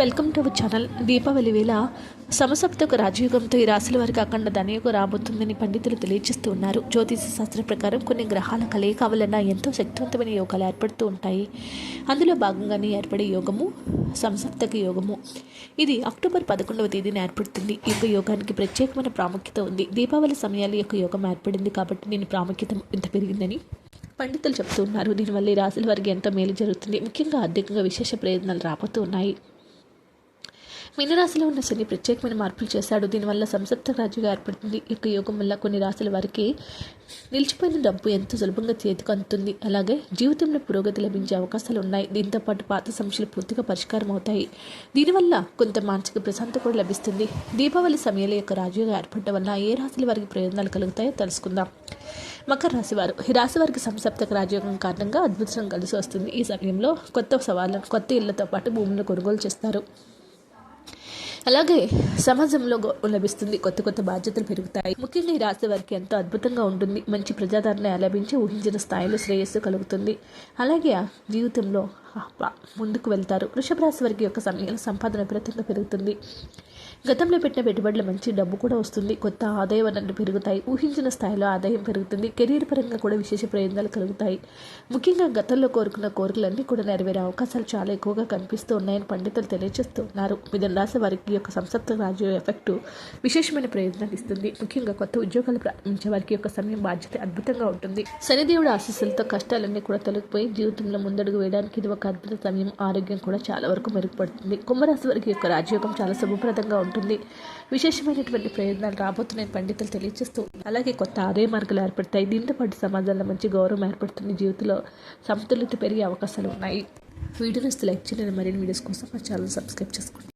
Welcome to our channel. Deepavali వేళ సమసప్తకు రాజయోగంతో ఈ రాశుల వారికి అఖండ ధనయోగం రాబోతుందని పండితులు తెలియజేస్తూ ఉన్నారు. జ్యోతిష శాస్త్రం ప్రకారం కొన్ని గ్రహాల కలయిక వలన ఎంతో శక్తివంతమైన యోగాలు ఏర్పడుతూ ఉంటాయి. అందులో భాగంగానే ఏర్పడే యోగము సంసప్తక యోగము. ఇది అక్టోబర్ పదకొండవ తేదీన ఏర్పడుతుంది. ఈ యొక్క యోగానికి ప్రత్యేకమైన ప్రాముఖ్యత ఉంది. దీపావళి సమయాల యొక్క యోగం ఏర్పడింది కాబట్టి దీని ప్రాముఖ్యత ఇంత పెరిగిందని పండితులు చెప్తూ ఉన్నారు. దీనివల్ల ఈ రాశుల వారికి ఎంతో మేలు జరుగుతుంది. ముఖ్యంగా ఆర్థికంగా విశేష ప్రయోజనాలు రాబోతూ ఉన్నాయి. మీనరాశిలో ఉన్న శని ప్రత్యేకమైన మార్పులు చేశాడు. దీనివల్ల సంసప్త రాజుగా ఏర్పడుతుంది. యొక్క యోగం వల్ల కొన్ని రాశుల వారికి నిలిచిపోయిన డబ్బు ఎంతో సులభంగా చేతికి అందుతుంది. అలాగే జీవితంలో పురోగతి లభించే అవకాశాలు ఉన్నాయి. దీంతో పాటు పాత సమస్యలు పూర్తిగా పరిష్కారం అవుతాయి. దీనివల్ల కొంత మానసిక ప్రశాంతత కూడా లభిస్తుంది. దీపావళి సమయంలో యొక్క రాజుగా ఏర్పడటం వల్ల ఏ రాశుల వారికి ప్రయోజనాలు కలుగుతాయో తెలుసుకుందాం. మకర రాశి వారు. ఈ రాశి వారికి సంసప్తక రాజయోగం కారణంగా అద్భుతం కలిసి వస్తుంది. ఈ సమయంలో కొత్త సవాళ్ళను కొత్త ఇళ్ళతో పాటు భూములను కొనుగోలు చేస్తారు. అలాగే సమాజంలో లభిస్తుంది. కొత్త కొత్త బాధ్యతలు పెరుగుతాయి. ముఖ్యంగా ఈ రాశి వారికి ఎంతో అద్భుతంగా ఉంటుంది. మంచి ప్రజాదరణ లభించి ఊహించిన స్థాయిలో శ్రేయస్సు కలుగుతుంది. అలాగే జీవితంలో ముందుకు వెళ్తారు. వృషభ రాశి వారికి యొక్క సమయంలో సంపాదన విపరీతంగా పెరుగుతుంది. గతంలో పెట్టిన పెట్టుబడుల మంచి డబ్బు కూడా వస్తుంది. కొత్త ఆదాయ వనరులు పెరుగుతాయి. ఊహించిన స్థాయిలో ఆదాయం పెరుగుతుంది. కెరీర్ పరంగా కూడా విశేష ప్రయోజనాలు కలుగుతాయి. ముఖ్యంగా గతంలో కోరుకున్న కోరికలన్నీ కూడా నెరవేరే అవకాశాలు చాలా ఎక్కువగా కనిపిస్తూ ఉన్నాయని పండితులు తెలియజేస్తున్నారు. మిథున రాశి వారికి యొక్క సంసప్త రాజు ఎఫెక్టు విశేషమైన ప్రయోజనాలు ఇస్తుంది. ముఖ్యంగా కొత్త ఉద్యోగాలు ప్రారంభించే వారికి యొక్క సమయం బాధ్యత అద్భుతంగా ఉంటుంది. శనిదేవుడు ఆశీస్సులతో కష్టాలన్నీ కూడా తొలగిపోయి జీవితంలో ముందడుగు వేయడానికి ఇది ఒక అద్భుత సమయం ఆరోగ్యం కూడా చాలా వరకు మెరుగుపడుతుంది. కుంభరాశి వారికి యొక్క రాజయోగం చాలా శుభప్రదంగా ఉంటుంది. విశేషమైనటువంటి ప్రయోజనాలు రాబోతున్నాయి పండితులు తెలియజేస్తూ అలాగే కొత్త ఆదాయ మార్గాలు ఏర్పడతాయి. దీంతో పాటు సమాజంలో మంచి గౌరవం ఏర్పడుతుంది. జీవితంలో సమతుల్యత పెరిగే అవకాశాలు ఉన్నాయి. వీడియోస్ లైక్ చేయండి. మరిన్ని వీడియోస్ కోసం మా ఛానల్ సబ్స్క్రైబ్ చేసుకోండి.